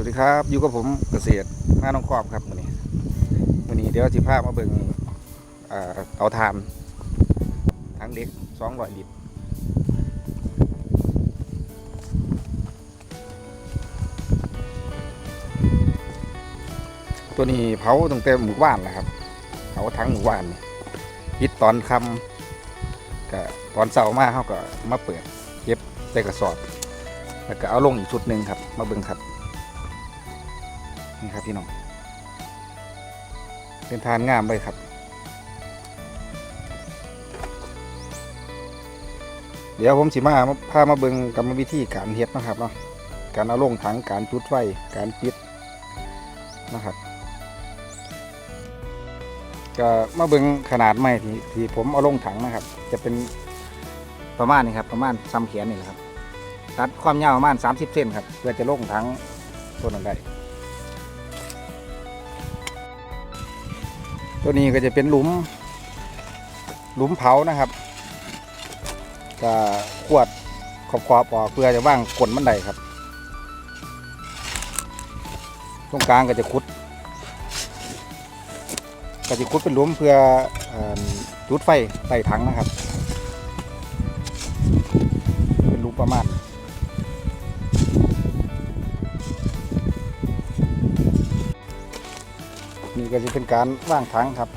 วัสดีครับ อยู่กับผมเกษตรหน้าน้องครอบครับวันนี้วันนี้เดี๋ยวสิพามาเบิ่งเอาถ่านทั้งเล็กสองร้อยลิตรตัวนี้เผาตั้งแต่หมู่บ้านแหละครับเผาทั้งหมู่บ้านนี่ปิดตอนคำก็ตอนเสาร์มาเขาก็มาเปิดเก็บใส่กระสอบ แล้วก็เอาลงอีกชุดหนึ่งครับ มาเบิ่งครับ นี่ครับพี่น้อง เป็นทานงามเลยครับ เดี๋ยวผมสิมาพามาเบิงกรรมวิธีการเฮ็ดนะครับเนาะ การเอาลงถังการจุดไฟ การปิดนะครับ ก็มาเบิงขนาดไม้ที่ที่ผมเอาลงถังนะครับ จะเป็นประมาณนี้ครับประมาณซ้ำแขนนี่แหละครับตัดความยาวประมาณ 30 เซนครับเพื่อจะลงถังตัวนั้นได้ ตัวนี้ก็จะเป็นหลุม หลุมเผานะครับก็ขวดขอบขอบออกเพื่อจะว่างกลนบันไดครับ ตรงกลางก็จะขุด ก็จะขุดเป็นหลุมเพื่อเอ่อจุดไฟใต้ถังนะครับ เป็นหลุมประมาณ ก็จะเป็นการว่างถังครับ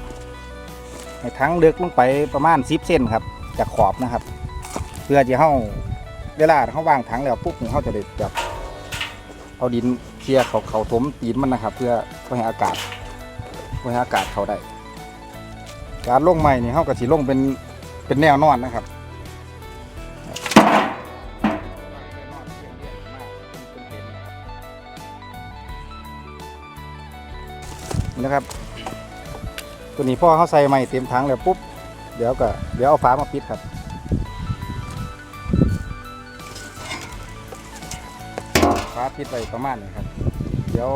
ให้ถังเลือกลงไปประมาณ10เส้นครับจากขอบนะครับ เพื่อจะเข้าเวลาเขาว่างถังแล้วปุ๊บเข้าจะได้แบบเอาดินเคลียร์เขาเขาถมตีนมันนะครับ เพื่อเพื่อให้อากาศเพื่อให้อากาศเขาได้ การลงใหม่นี่เขาก็สิลงเป็นเป็นแนวนอนนะครับ นะครับ ตัวนี้พ่อเขาใส่ใหม่เต็มถังแล้วปุ๊บ เดี๋ยวก็เดี๋ยวเอาฝามาปิดครับฝาปิดไว้ประมาณนี้ครับ เดี๋ยว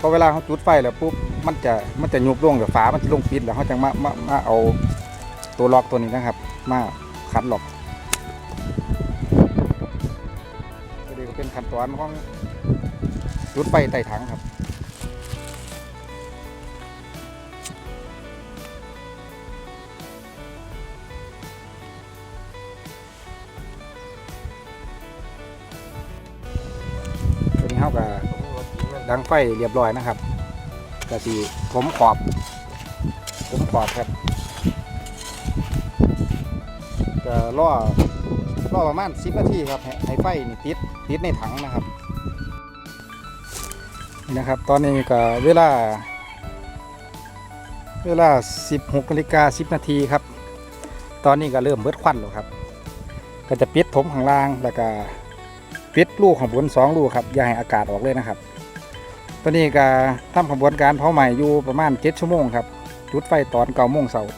พอเวลาเขาจุดไฟแล้วปุ๊บมันจะมันจะยุบลงเดี๋ยวฝามันจะลงปิดแล้วเขาจะมามามาเอาตัวล็อกตัวนี้นะครับ มาคัดล็อกก็เป็นขั้นตอนของจุดไฟใต้ถังครับ ก็ดังไฟเรียบร้อยนะครับก็สีผมขอบผมขอบครับก็ล่อล่อประมาณ10นาทีครับให้ไฟนี่ติดติดในถังนะครับนี่นะครับ ตอนนี้ก็เวลา เวลา 16นาฬิกา10 นาทีครับ ตอนนี้ก็เริ่มเบิดควันแล้วครับ ก็จะปิดถมข้างล่างแล้วก็ ปิดลูกของบนสองลูกครับอย่าให้อากาศออกเลยนะครับตอนนี้ก็ทำขบวนการเผาใหม่อยู่ประมาณ7ชั่วโมงครับจุดไฟตอนเก้าโมงเสาร์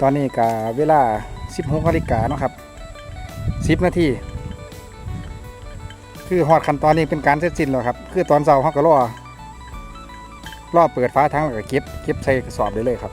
ตอนนี้ก็เวลา16นาฬิกานะครับ10นาทีคือหอดขั้นตอนนี้เป็นการเสร็จสิ้นแล้วครับ คือตอนเสาร์เขาก็รอรอเปิดฟ้าทั้งแล้วก็เก็บเก็บใส่กระสอบได้เลยครับ